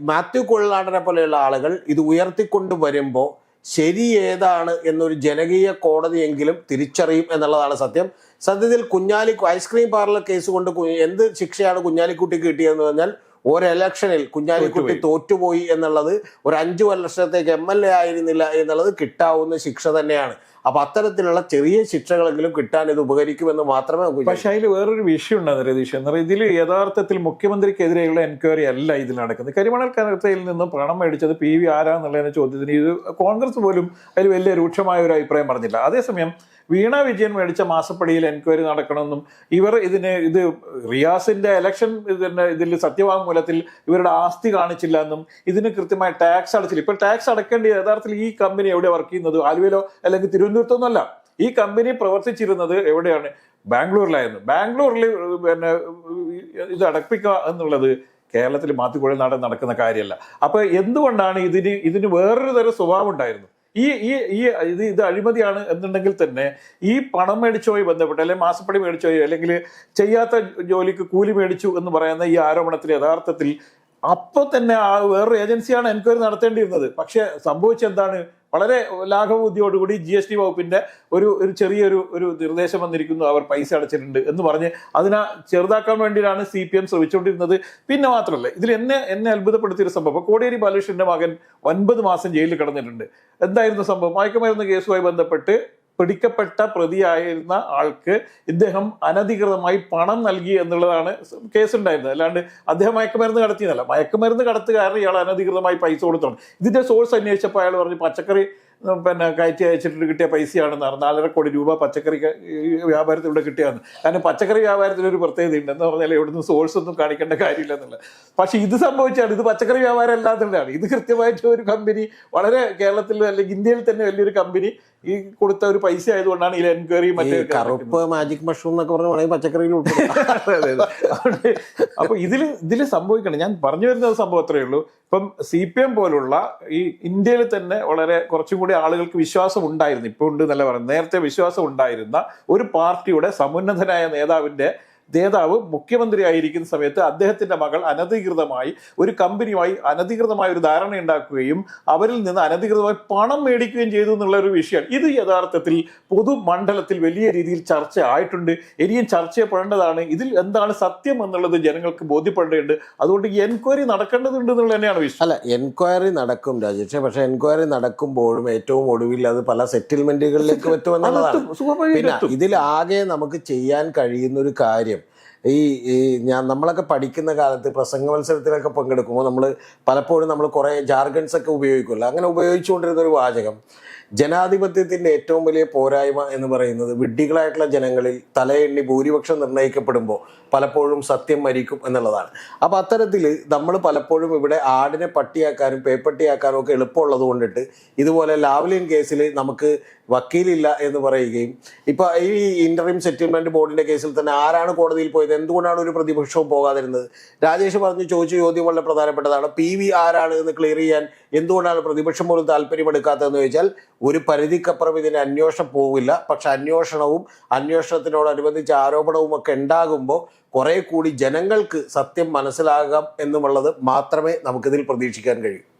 മാത്യു കൊള്ളാടനെ പോലെയുള്ള ആളുകൾ ഇത് ഉയർത്തിക്കൊണ്ട് വരുമ്പോൾ ശരി ഏതാണ് എന്നൊരു ജനകീയ കോടതിയെങ്കിലും തിരിച്ചറിയും എന്നുള്ളതാണ് സത്യം. സത്യത്തിൽ കുഞ്ഞാലി ഐസ്ക്രീം പാർലർ കേസ് കൊണ്ട് എന്ത് ശിക്ഷയാണ് കുഞ്ഞാലിക്കുട്ടിക്ക് കിട്ടിയതെന്ന് പറഞ്ഞാൽ ഒരു ഇലക്ഷനിൽ കുഞ്ഞാലിക്കുട്ടി തോറ്റുപോയി. എന്നുള്ളത് ഒരു അഞ്ചു വർഷത്തേക്ക് എം എൽ എ ആയിരുന്നില്ല എന്നുള്ളത് കിട്ടാവുന്ന ശിക്ഷ തന്നെയാണ്. അപ്പൊ അത്തരത്തിലുള്ള ചെറിയ ശിക്ഷകളെങ്കിലും കിട്ടാൻ ഇത് ഉപകരിക്കുമെന്ന് മാത്രമേ പക്ഷെ അതിൽ വേറൊരു വിഷയം ഉണ്ടാകും രതീഷ്. എന്ന് പറയുന്നത് ഇതിൽ യഥാർത്ഥത്തിൽ മുഖ്യമന്ത്രിക്കെതിരെയുള്ള എൻക്വയറി അല്ല ഇതിൽ നടക്കുന്നത്. കരിമണൽ കനത്തയിൽ നിന്ന് പണം മേടിച്ചത് പി വി ആരാന്നുള്ളതിനെ ചോദ്യത്തിന് ഇത് കോൺഗ്രസ് പോലും അതിൽ വലിയ രൂക്ഷമായ ഒരു അഭിപ്രായം പറഞ്ഞില്ല. അതേസമയം വീണ വിജയൻ മേടിച്ച മാസപ്പടിയിൽ എൻക്വയറി നടക്കണമെന്നും ഇവർ ഇതിന് ഇത് റിയാസിന്റെ ഇലക്ഷൻ ഇതിന്റെ ഇതിൽ സത്യവാങ്മൂലത്തിൽ ഇവരുടെ ആസ്തി കാണിച്ചില്ല എന്നും ഇതിന് കൃത്യമായ ടാക്സ് അടച്ചില്ല. ഇപ്പൊ ടാക്സ് അടക്കേണ്ട യഥാർത്ഥത്തിൽ ഈ കമ്പനി എവിടെ വർക്ക് ചെയ്യുന്നത്? ആലുവയിലോ അല്ലെങ്കിൽ തിരുവനന്തപുരത്തൊന്നും അല്ല ഈ കമ്പനി പ്രവർത്തിച്ചിരുന്നത് എവിടെയാണ്? ബാംഗ്ലൂരിലായിരുന്നു. ബാംഗ്ലൂരിൽ പിന്നെ ഇത് അടപ്പിക്കുക എന്നുള്ളത് കേരളത്തിൽ മാത്തിക്കുഴൽ നാടൻ നടക്കുന്ന കാര്യമല്ല. അപ്പൊ എന്തുകൊണ്ടാണ് ഇതിന് ഇതിന് വേറൊരു തരം സ്വഭാവം ഉണ്ടായിരുന്നു? ഈ ഈ ഈ ഇത് ഇത് അഴിമതിയാണ് എന്നുണ്ടെങ്കിൽ തന്നെ ഈ പണം മേടിച്ചുമായി ബന്ധപ്പെട്ട് അല്ലെങ്കിൽ മാസപ്പടി മേടിച്ചോയി അല്ലെങ്കിൽ ചെയ്യാത്ത ജോലിക്ക് കൂലി മേടിച്ചു എന്ന് പറയുന്ന ഈ ആരോപണത്തിൽ യഥാർത്ഥത്തിൽ അപ്പോൾ തന്നെ ആ വേറൊരു ഏജൻസിയാണ് എൻക്വയറി നടത്തേണ്ടിയിരുന്നത്. പക്ഷെ സംഭവിച്ചെന്താണ്? വളരെ ലാഘവബുദ്ധിയോടുകൂടി ജി എസ് ടി വകുപ്പിന്റെ ഒരു ഒരു ചെറിയൊരു ഒരു നിർദ്ദേശം വന്നിരിക്കുന്നു. അവർ പൈസ അടച്ചിട്ടുണ്ട് എന്ന് പറഞ്ഞ് അതിനെ ചെറുതാക്കാൻ വേണ്ടിയിട്ടാണ് സി പി എം ശ്രമിച്ചുകൊണ്ടിരുന്നത്. പിന്നെ മാത്രമല്ല ഇതിൽ എന്നെ എന്നെ അത്ഭുതപ്പെടുത്തിയ ഒരു സംഭവം കോടിയേരി ബാലകൃഷ്ണന്റെ മകൻ ഒൻപത് മാസം ജയിലിൽ കിടന്നിട്ടുണ്ട്. എന്തായിരുന്നു സംഭവം? മയക്കുമരുന്ന് കേസുമായി ബന്ധപ്പെട്ട് പിടിക്കപ്പെട്ട പ്രതിയായിരുന്ന ആൾക്ക് ഇദ്ദേഹം അനധികൃതമായി പണം നൽകി എന്നുള്ളതാണ് കേസുണ്ടായിരുന്നത്. അല്ലാണ്ട് അദ്ദേഹം മയക്കുമരുന്ന് കടത്തിയതല്ല മയക്കുമരുന്ന് കടത്തുകാരൻ ഇയാൾ അനധികൃതമായി പൈസ കൊടുത്തോളും ഇതിന്റെ സോഴ്സ് അന്വേഷിച്ചപ്പോൾ അയാൾ പറഞ്ഞു പച്ചക്കറി പിന്നെ കയറ്റി അയച്ചിട്ട് കിട്ടിയ പൈസയാണെന്ന് പറഞ്ഞാൽ നാലര കോടി രൂപ പച്ചക്കറി വ്യാപാരത്തിലൂടെ കിട്ടിയതാണ്. കാരണം പച്ചക്കറി വ്യാപാരത്തിൽ ഒരു പ്രത്യേകത ഉണ്ട് എന്ന് പറഞ്ഞാൽ ഇവിടുന്ന് സോഴ്സ് ഒന്നും കാണിക്കേണ്ട കാര്യമില്ല എന്നുള്ളത്. പക്ഷെ ഇത് സംഭവിച്ചാണ് ഇത് പച്ചക്കറി വ്യാപാരം അല്ലാത്തതാണ് ഇത് കൃത്യമായിട്ട് ഒരു കമ്പനി വളരെ കേരളത്തിൽ അല്ലെങ്കിൽ ഇന്ത്യയിൽ തന്നെ വലിയൊരു കമ്പനി ഈ കൊടുത്ത ഒരു പൈസ ആയതുകൊണ്ടാണ് ഈ എൻക്വയറി മറ്റേ കറുപ്പ് മാജിക് മഷ്റൂം എന്നൊക്കെ പറഞ്ഞ വളരെ പച്ചക്കറിയിൽ അതെ. അപ്പൊ ഇതിൽ ഇതിൽ സംഭവിക്കണം. ഞാൻ പറഞ്ഞു വരുന്ന സംഭവം അത്രയേ ഉള്ളൂ. ഇപ്പം സി പി എം പോലുള്ള ഈ ഇന്ത്യയിൽ തന്നെ വളരെ കുറച്ചും കൂടി ആളുകൾക്ക് വിശ്വാസം ഉണ്ടായിരുന്നു. ഇപ്പൊ ഉണ്ട് എന്നല്ല പറയുന്നത്. നേരത്തെ വിശ്വാസം ഉണ്ടായിരുന്ന ഒരു പാർട്ടിയുടെ സമുന്നതനായ നേതാവിന്റെ നേതാവ് മുഖ്യമന്ത്രി ആയിരിക്കുന്ന സമയത്ത് അദ്ദേഹത്തിന്റെ മകൾ അനധികൃതമായി ഒരു കമ്പനിയുമായി അനധികൃതമായ ഒരു ധാരണ ഉണ്ടാക്കുകയും അവരിൽ നിന്ന് അനധികൃതമായി പണം മേടിക്കുകയും ചെയ്തു എന്നുള്ള ഒരു വിഷയമാണ് ഇത് യഥാർത്ഥത്തിൽ പൊതുമണ്ഡലത്തിൽ വലിയ രീതിയിൽ ചർച്ച ആയിട്ടുണ്ട്. ഇനിയും ചർച്ച ചെയ്യപ്പെടേണ്ടതാണ്. ഇതിൽ എന്താണ് സത്യം എന്നുള്ളത് ജനങ്ങൾക്ക് ബോധ്യപ്പെടേണ്ടതുണ്ട്. അതുകൊണ്ട് എൻക്വയറി നടക്കേണ്ടതുണ്ട് എന്നുള്ളത് തന്നെയാണ് വിഷയം അല്ല എൻക്വയറി നടക്കും രാജേഷ്. പക്ഷെ എൻക്വയറി നടക്കുമ്പോഴും ഏറ്റവും ഒടുവിൽ അത് പല സെറ്റിൽമെന്റുകളിലേക്ക് പറ്റുമെന്നുള്ളതാണ്. ഇതിലാകെ നമുക്ക് ചെയ്യാൻ കഴിയുന്ന ഒരു കാര്യം ഈ ഈ ഞാൻ നമ്മളൊക്കെ പഠിക്കുന്ന കാലത്ത് പ്രസംഗ മത്സരത്തിലൊക്കെ പങ്കെടുക്കുമ്പോൾ നമ്മൾ പലപ്പോഴും നമ്മൾ കുറേ ജാർഗൻസ് ഒക്കെ ഉപയോഗിക്കുമല്ലോ അങ്ങനെ ഉപയോഗിച്ചുകൊണ്ടിരുന്ന ഒരു വാചകം ജനാധിപത്യത്തിന്റെ ഏറ്റവും വലിയ പോരായ്മ എന്ന് പറയുന്നത് വിഡ്ഢികളായിട്ടുള്ള ജനങ്ങളിൽ തലയെണ്ണി ഭൂരിപക്ഷം നിർണയിക്കപ്പെടുമ്പോൾ പലപ്പോഴും സത്യം മരിക്കും എന്നുള്ളതാണ്. അപ്പോൾ അത്തരത്തിൽ നമ്മൾ പലപ്പോഴും ഇവിടെ ആടിനെ പട്ടിയാക്കാനും പേപ്പട്ടിയാക്കാനും ഒക്കെ എളുപ്പമുള്ളത് കൊണ്ടിട്ട് ഇതുപോലെ ലാവ്ലിൻ കേസിൽ നമുക്ക് വക്കീലില്ല എന്ന് പറയുകയും. ഇപ്പൊ ഈ ഇന്റർവ്യൂ സെറ്റിൽമെന്റ് ബോർഡിന്റെ കേസിൽ തന്നെ ആരാണ് കോടതിയിൽ പോയത്? എന്തുകൊണ്ടാണ് ഒരു പ്രതിപക്ഷവും പോകാതിരുന്നത്? രാജേഷ് പറഞ്ഞു ചോദിച്ച ചോദ്യം വളരെ പ്രധാനപ്പെട്ടതാണ്. പി വി ആരാണ് എന്ന് ക്ലിയർ ചെയ്യാൻ എന്തുകൊണ്ടാണ് പ്രതിപക്ഷം പോലും താല്പര്യമെടുക്കാത്തതെന്ന് ചോദിച്ചാൽ ഒരു പരിധിക്കപ്പുറം ഇതിന് അന്വേഷണം പോവില്ല. പക്ഷെ അന്വേഷണവും അന്വേഷണത്തിനോടനുബന്ധിച്ച് ആരോപണവും ഒക്കെ ഉണ്ടാകുമ്പോൾ കുറെ കൂടി ജനങ്ങൾക്ക് സത്യം മനസ്സിലാകാം എന്നുള്ളത് മാത്രമേ നമുക്കിതിൽ പ്രതീക്ഷിക്കാൻ കഴിയൂ.